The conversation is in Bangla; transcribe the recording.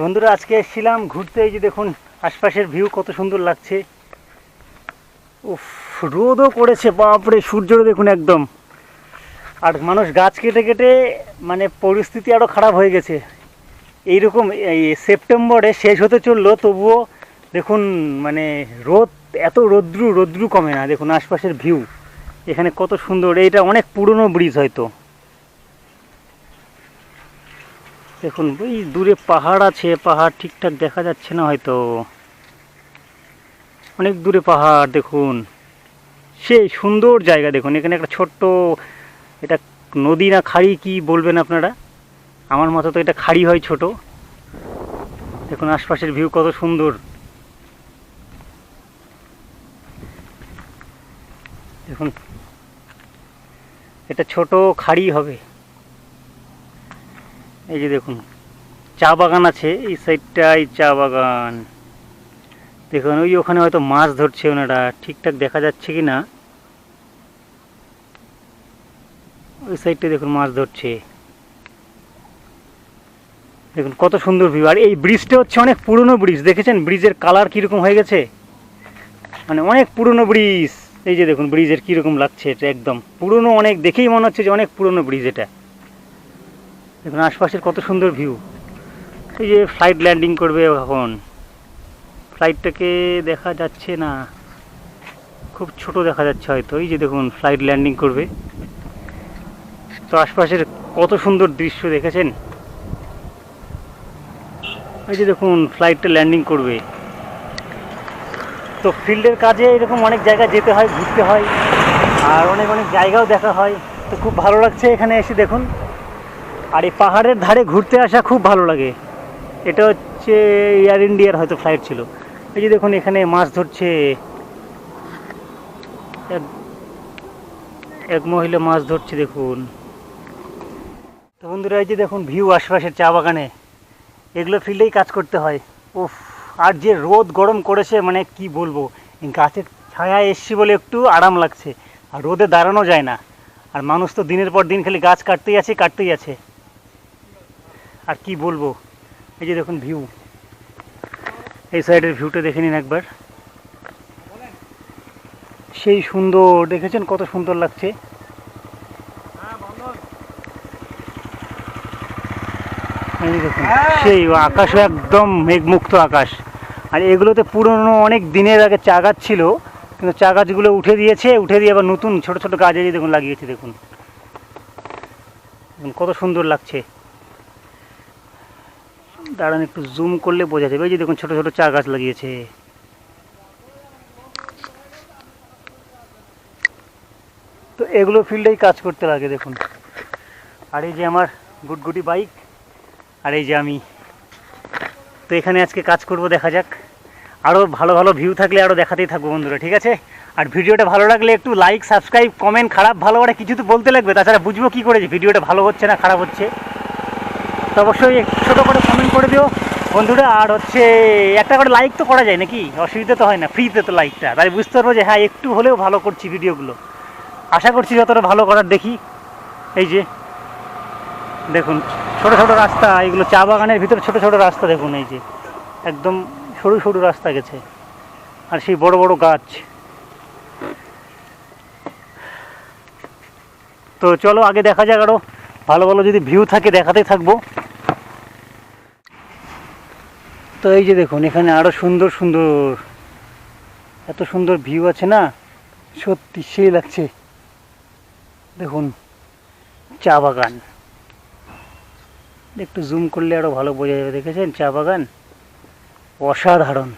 বন্ধুরা, আজকে এসেছিলাম ঘুরতে। এই যে দেখুন, আশপাশের ভিউ কত সুন্দর লাগছে। উফ, রোদও করেছে, বাপরে সূর্যও দেখুন একদম। আর মানুষ গাছ কেটে কেটে মানে পরিস্থিতি আরও খারাপ হয়ে গেছে। এইরকম, এই সেপ্টেম্বরে শেষ হতে চলল, তবুও দেখুন মানে রোদ, এত রৌদ্রু, রোদ্রু কমে না। দেখুন, আশপাশের ভিউ এখানে কত সুন্দর, এইটা অনেক পুরনো ব্রিজ হয়তো। দেখুন, ওই দূরে পাহাড় আছে, পাহাড় ঠিকঠাক দেখা যাচ্ছে না হয়তো। অনেক দূরে পাহাড়, দেখুন। সেই সুন্দর জায়গা, দেখুন, এখানে একটা ছোট্ট, এটা নদী না খাড়ি কি বলবেন আপনারা? আমার মতো তো এটা খাড়ি হয় ছোট। দেখুন, আশপাশের ভিউ কত সুন্দর। দেখুন, এটা ছোট খাড়ি হবে। এই যে দেখুন, চা বাগান আছে, এই সাইডটাই চা বাগান। দেখুন, ওই ওখানে হয়তো মাছ ধরছে ওনারা, ঠিকঠাক দেখা যাচ্ছে কি না? ওই সাইডটা দেখুন মাছ ধরছে। দেখুন, কত সুন্দর ভিউ আর এই ব্রিজটা হচ্ছে অনেক পুরনো ব্রিজ দেখেছেন? ব্রিজের কালার কীরকম হয়ে গেছে? মানে অনেক পুরনো ব্রিজ এই যে দেখুন ব্রিজের কীরকম লাগছে, এটা একদম পুরনো অনেক, দেখেই মনে হচ্ছে যে অনেক পুরনো ব্রিজ এটা। দেখুন, আশপাশের কত সুন্দর ভিউ এই যে ফ্লাইট ল্যান্ডিং করবে এখন। ফ্লাইটটাকে দেখা যাচ্ছে না। খুব ছোট দেখা যাচ্ছে হয়তো। এই যে দেখুন ফ্লাইট ল্যান্ডিং করবে। তো আশপাশের কত সুন্দর দৃশ্য দেখেছেন? এই যে দেখুন ফ্লাইটটা ল্যান্ডিং করবে। তো ফিল্ডের কাজে এরকম অনেক জায়গায় যেতে হয়, ঘুরতে হয়। আর অনেক অনেক জায়গাও দেখা হয়। তো খুব ভালো লাগছে এখানে এসে দেখুন। আর এই পাহাড়ের ধারে ঘুরতে আসা খুব ভালো লাগে। এটা হচ্ছে এয়ার ইন্ডিয়ার হয়তো ফ্লাইট ছিল। এই যে দেখুন, এখানে মাছ ধরছে। এক মহিলা মাছ ধরছে, দেখুন। তো বন্ধুরা, এই যে দেখুন ভিউ আশপাশের চা বাগানে। এগুলো ফিল্ডেই কাজ করতে হয়। উফ, আর যে রোদ গরম করেছে মানে কি বলব? গাছের ছায়া এসছি বলে একটু আরাম লাগছে। আর রোদে দাঁড়ানো যায় না। আর মানুষ তো দিনের পর দিন খালি গাছ কাটতেই আছে কাটতেই আছে। আর কি বলব? এই যে দেখুন ভিউ এই সাইডের ভিউটা দেখে নিন একবার। সেই সুন্দর, দেখেছেন কত সুন্দর লাগছে? সেই আকাশ একদম মেঘমুক্ত আকাশ। আর এগুলোতে পুরনো অনেক দিনের আগে চা গাছ ছিল, কিন্তু চা গাছগুলো উঠে দিয়েছে, উঠে দিয়ে আবার নতুন ছোট ছোট গাছ দেখুন লাগিয়েছে দেখুন কত সুন্দর লাগছে। দাঁড়ান, একটু জুম করলে বোঝা যাবে। এই যে দেখুন, ছোট ছোট চা গাছ লাগিয়েছে। তো এগুলো ফিল্ডেই কাজ করতে লাগে, দেখুন। আর এই যে আমার গুটগুটি বাইক আর এই যে আমি। তো এখানে আজকে কাজ করব, দেখা যাক। আরও ভালো ভালো ভিউ থাকলে আরও দেখাতেই থাকব বন্ধুরা, ঠিক আছে? আর ভিডিওটা ভালো লাগলে একটু লাইক সাবস্ক্রাইব কমেন্ট খারাপ, ভালো ওরা কিছু তো বলতে লাগবে, তাছাড়া বুঝব কী করে যে ভিডিওটা ভালো হচ্ছে না খারাপ হচ্ছে। তো অবশ্যই ছোটো করে কমেন্ট করে দিও। বন্ধুরা, আর হচ্ছে একটা করে লাইক তো করা যায় নাকি? অসুবিধা তো হয় না ফ্রিতে তো লাইকটা তাই বুঝতে পারব যে হ্যাঁ একটু হলেও ভালো করছি ভিডিওগুলো আশা করছি যতটা ভালো করার দেখি। এই যে, দেখুন, ছোট ছোট রাস্তা, এগুলো চা বাগানের ভিতরে ছোট ছোট রাস্তা, দেখুন, এই যে। একদম সরু সরু রাস্তা গেছে। আর সেই বড় বড় গাছ। তো চলো, আগে দেখা যাক আরও ভালো ভালো যদি ভিউ থাকে দেখাতেই থাকব। তো এই যে দেখুন, এখানে আরও সুন্দর সুন্দর, এত সুন্দর ভিউ আছে না? সত্যি সেই লাগছে। দেখুন, চা বাগান। একটু জুম করলে আরও ভালো বোঝা যাবে, দেখেছেন? চা বাগান অসাধারণ।